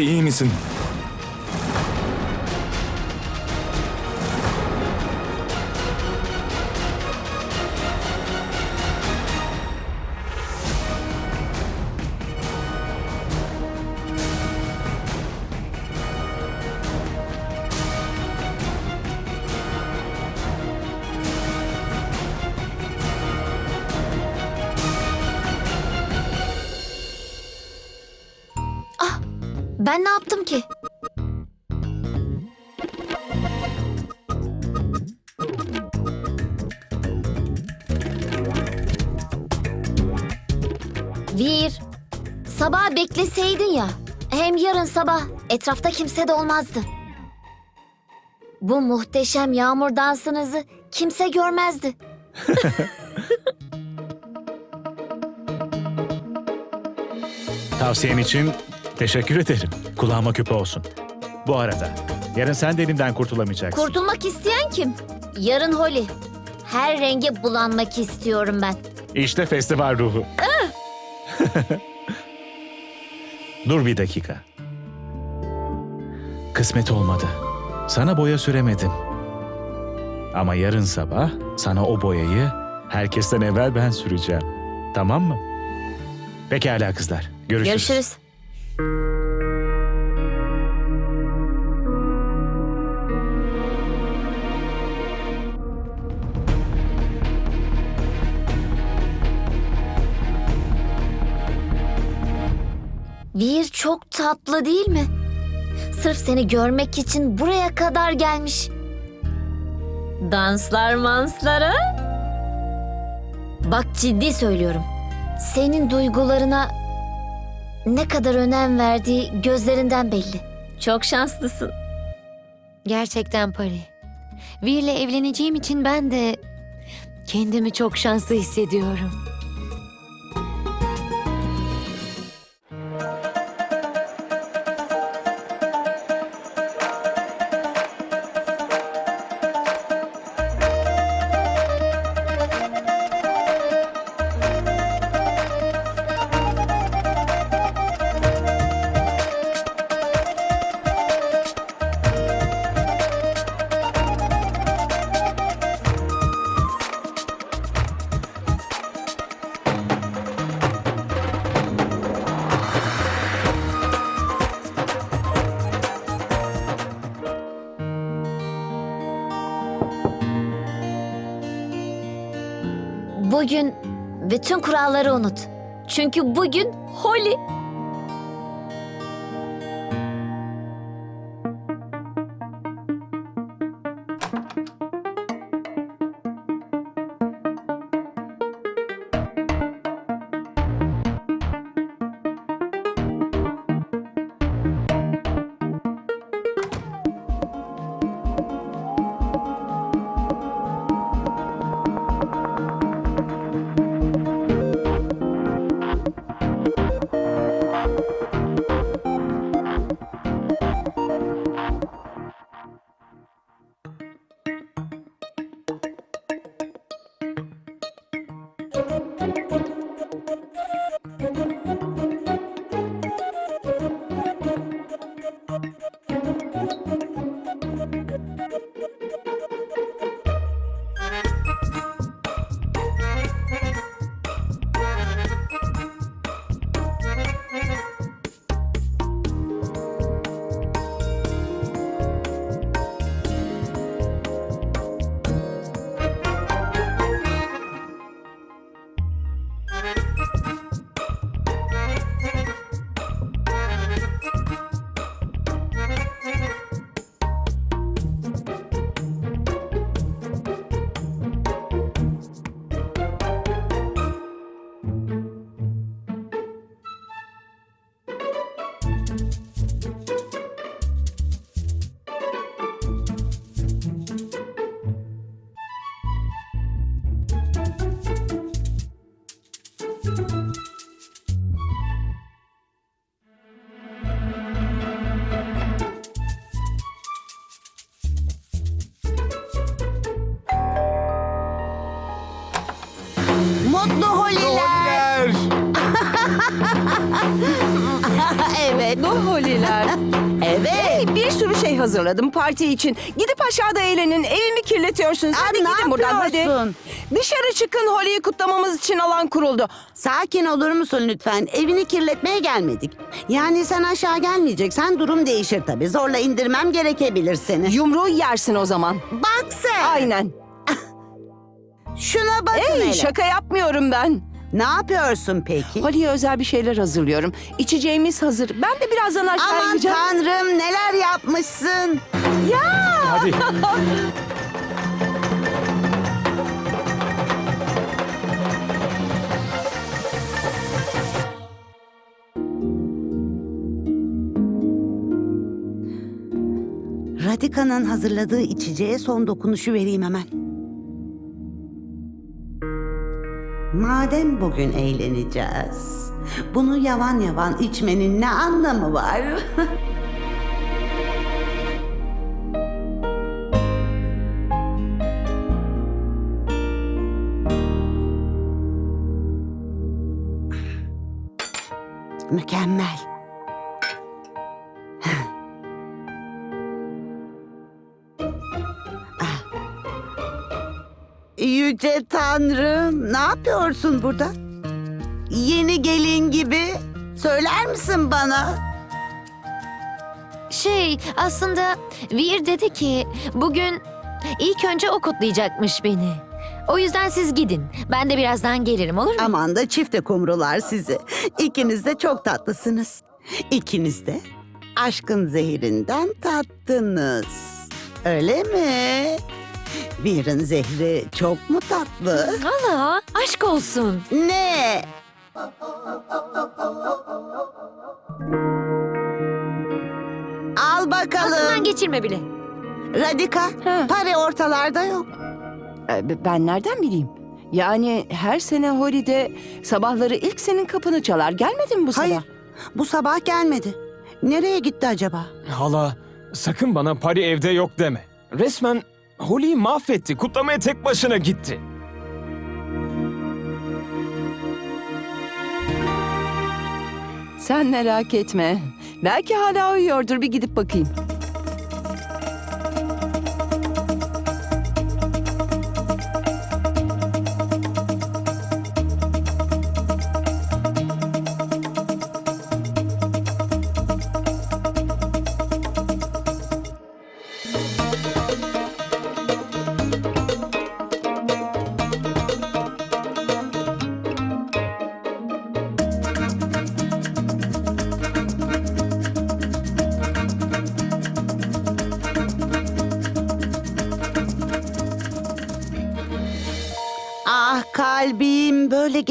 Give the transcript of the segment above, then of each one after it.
iyi misin? Ben ne yaptım ki? Vir, sabah bekleseydin ya. Hem yarın sabah etrafta kimse de olmazdı. Bu muhteşem yağmur dansınızı kimse görmezdi. Tavsiyen için teşekkür ederim. Kulağıma küpe olsun. Bu arada yarın sen de elimden kurtulamayacaksın. Kurtulmak isteyen kim? Yarın Holi. Her renge bulanmak istiyorum ben. işte festival ruhu. Dur bir dakika. Kısmet olmadı. Sana boya süremedim. Ama yarın sabah sana o boyayı herkesten evvel ben süreceğim. Tamam mı? Pekala kızlar. Görüşürüz. Görüşürüz. Bir çok tatlı değil mi? Sırf seni görmek için buraya kadar gelmiş. Danslar manslara. Bak ciddi söylüyorum. Senin duygularına ne kadar önem verdiği gözlerinden belli. Çok şanslısın. Gerçekten Pari. Vir'le evleneceğim için ben de kendimi çok şanslı hissediyorum. Bugün bütün kuralları unut. Çünkü bugün Holi. Mutlu holiler. evet. Mutlu holiler. Evet. Hey, bir sürü şey hazırladım parti için. Gidip aşağıda eğlenin. Evimi kirletiyorsunuz. Aa, Hadi ne gidin buradan hadi. yapıyorsun? Dışarı çıkın. Holi'yi kutlamamız için alan kuruldu. Sakin olur musun lütfen? Evini kirletmeye gelmedik. Yani sen aşağı gelmeyeceksen durum değişir tabii. Zorla indirmem gerekebilir seni. Yumruğu yersin o zaman. Bak sen. Aynen. Şuna bakın hele. şaka yapmıyorum ben. Ne yapıyorsun peki? Holi'ye özel bir şeyler hazırlıyorum. İçeceğimiz hazır. Ben de birazdan aşağı Aman ineceğim. tanrım neler yapmışsın. Hadi. Radika'nın hazırladığı içeceğe son dokunuşu vereyim hemen. Madem bugün eğleneceğiz, bunu yavan yavan içmenin ne anlamı var? Mükemmel. Yüce Tanrım, ne yapıyorsun burada? Yeni gelin gibi. Söyler misin bana? Şey aslında Vir dedi ki bugün ilk önce o kutlayacakmış beni. O yüzden siz gidin. Ben de birazdan gelirim olur mu? Aman da çifte kumrular sizi. İkiniz de çok tatlısınız. İkiniz de aşkın zehirinden tattınız. Öyle mi? Vir'in zehri çok mu tatlı? Hala aşk olsun. Ne? Al bakalım. Aklından geçirme bile. Radika, Ha. para ortalarda yok. Ee, Ben nereden bileyim? Yani her sene Holi'de sabahları ilk senin kapını çalar. Gelmedin mi bu Hayır, sabah? bu sabah gelmedi. Nereye gitti acaba? Hala sakın bana Pari evde yok deme. Resmen Holly'yi mahvetti. Kutlamaya tek başına gitti. Sen merak etme. Belki hala uyuyordur. Bir gidip bakayım.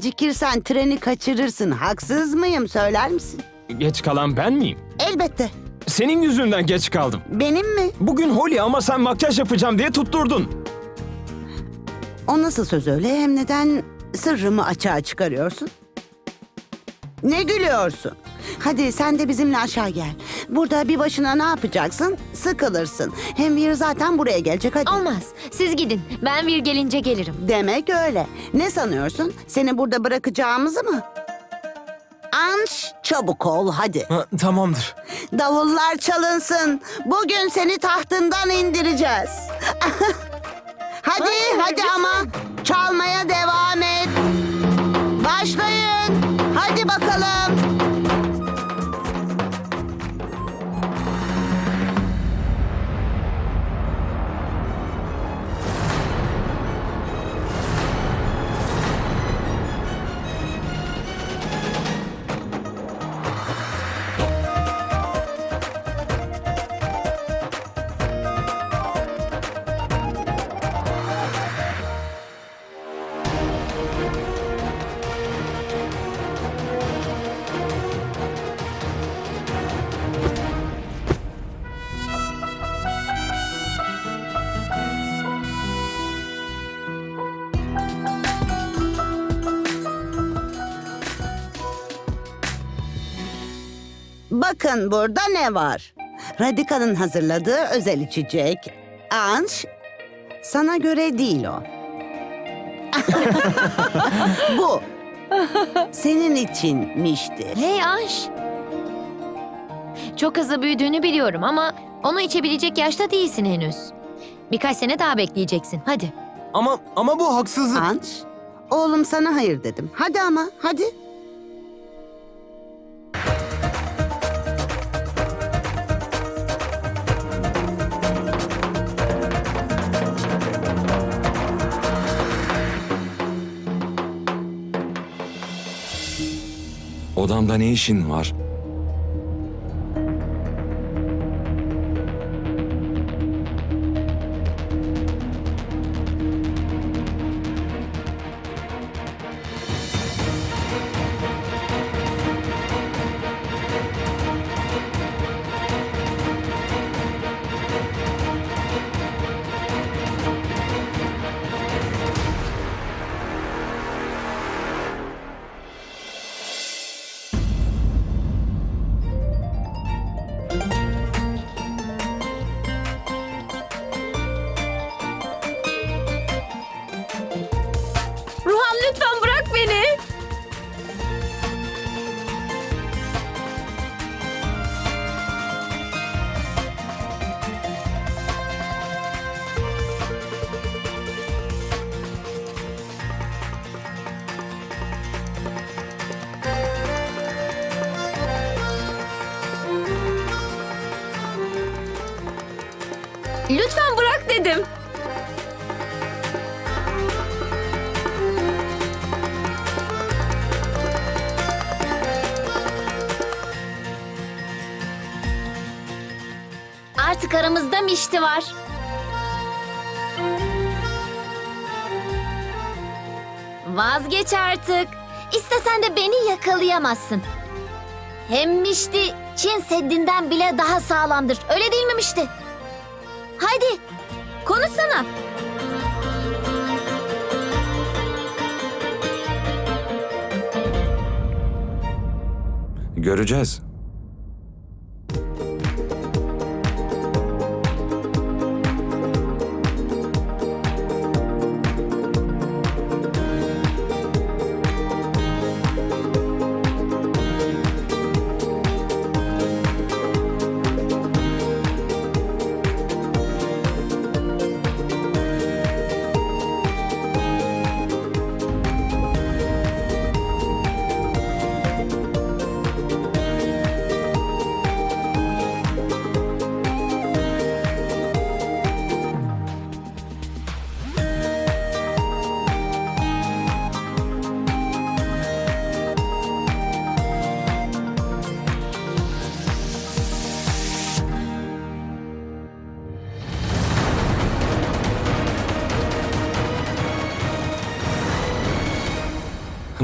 Gecikirsen treni kaçırırsın. Haksız mıyım söyler misin? Geç kalan ben miyim? Elbette. Senin yüzünden geç kaldım. Benim mi? Bugün Holly ama sen makyaj yapacağım diye tutturdun. O nasıl söz öyle? Hem neden sırrımı açığa çıkarıyorsun? Ne gülüyorsun? Hadi sen de bizimle aşağı gel. Burada bir başına ne yapacaksın? Sıkılırsın. Hem Vir zaten buraya gelecek hadi. Olmaz. Siz gidin. Ben Vir gelince gelirim. Demek öyle. Ne sanıyorsun? Seni burada bırakacağımızı mı? Anş çabuk ol hadi. Ha, tamamdır. Davullar çalınsın. Bugün seni tahtından indireceğiz. hadi hadi ama Bakın burada ne var? Radika'nın hazırladığı özel içecek. Anş, sana göre değil o. Bu. Senin içinmişti. Hey Anş. Çok hızlı büyüdüğünü biliyorum ama onu içebilecek yaşta değilsin henüz. Birkaç sene daha bekleyeceksin. Hadi. Ama ama bu haksızlık. Anç, oğlum sana hayır dedim. Hadi ama, hadi. Odamda ne işin var? Lütfen bırak dedim. Artık aramızda Mişti var. Vazgeç artık. İstesen de beni yakalayamazsın. Hem Mişti Çin Seddi'nden bile daha sağlamdır. Öyle değil mi Mişti? Hadi konuşsana. Göreceğiz.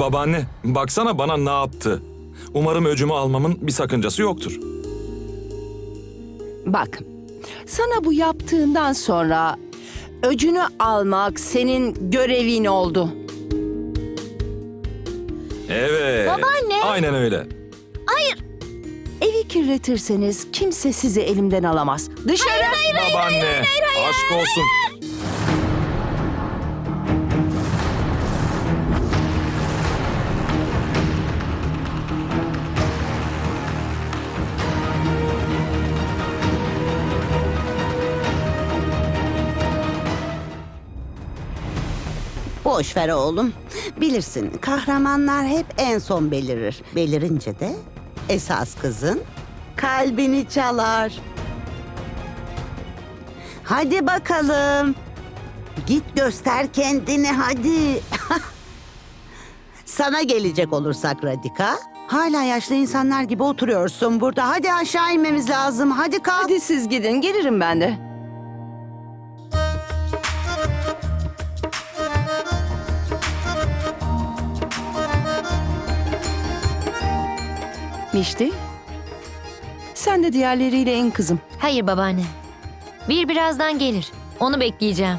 Babaanne, baksana bana ne yaptı. Umarım öcümü almamın bir sakıncası yoktur. Bak, sana bu yaptığından sonra öcünü almak senin görevin oldu. Evet. Babaanne. Aynen öyle. Evi kirletirseniz kimse sizi elimden alamaz. Dışarı! Babaanne, aşk olsun. Boş ver oğlum. Bilirsin, kahramanlar hep en son belirir. Belirince de esas kızın kalbini çalar. Hadi bakalım. Git göster kendini hadi. Sana gelecek olursak Radika. Hala yaşlı insanlar gibi oturuyorsun burada. Hadi aşağı inmemiz lazım. Hadi kalk. Hadi siz gidin, gelirim ben de. Mişti, sen de diğerleriyle in kızım. Hayır babaanne. Bir birazdan gelir. Onu bekleyeceğim.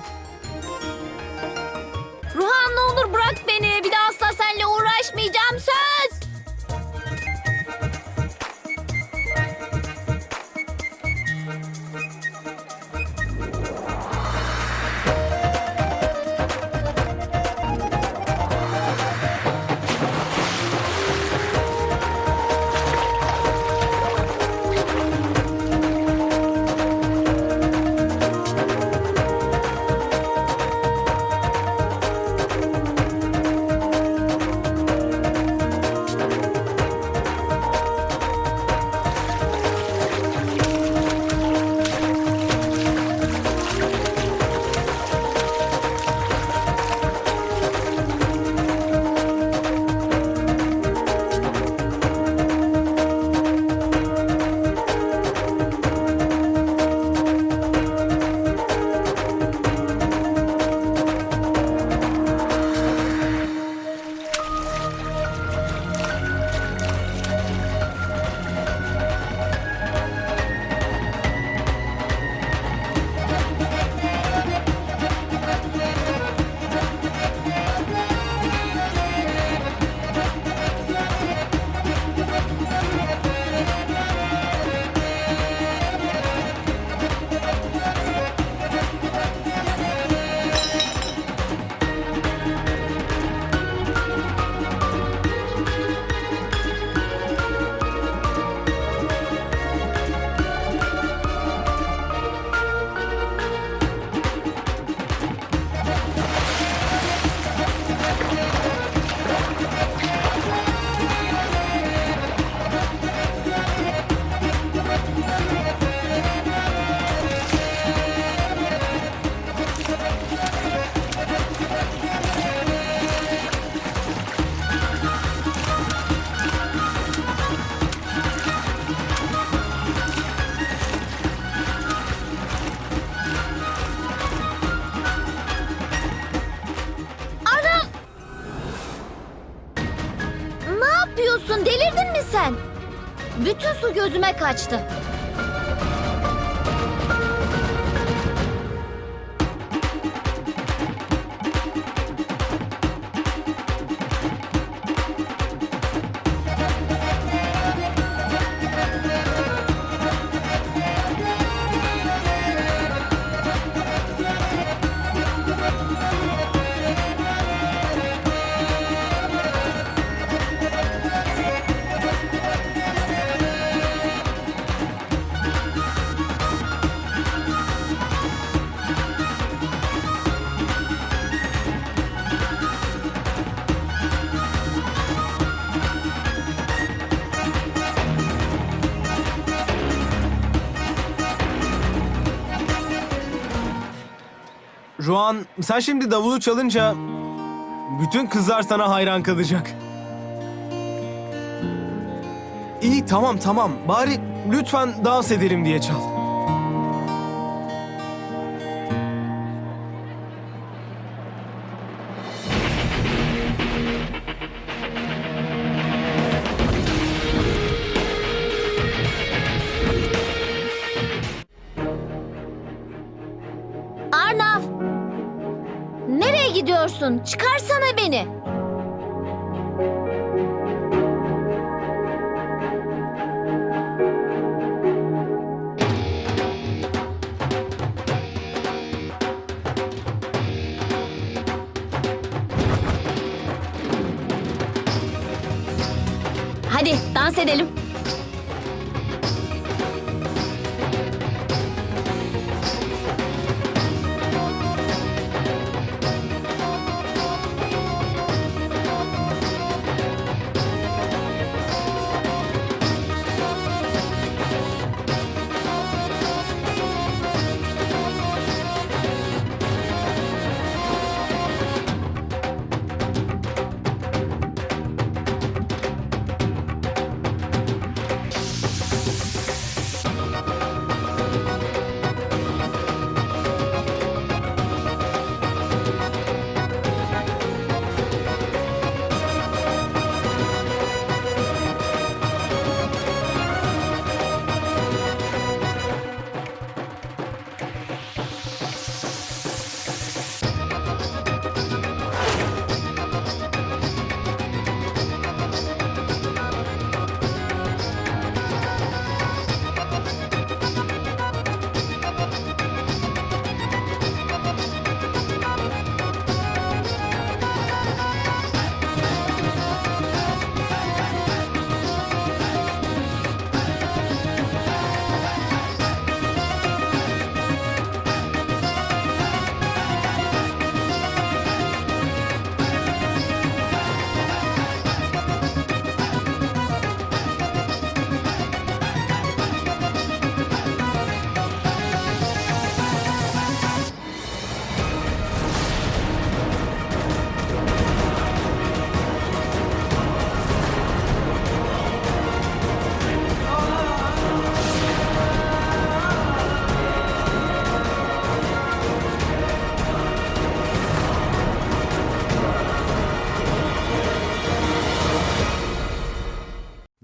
yapıyorsun? Delirdin mi sen? Bütün su gözüme kaçtı. Ruan sen şimdi davulu çalınca bütün kızlar sana hayran kalacak. İyi tamam tamam bari lütfen dans edelim diye çal. Gidiyorsun? Çıkarsana beni. Hadi dans edelim.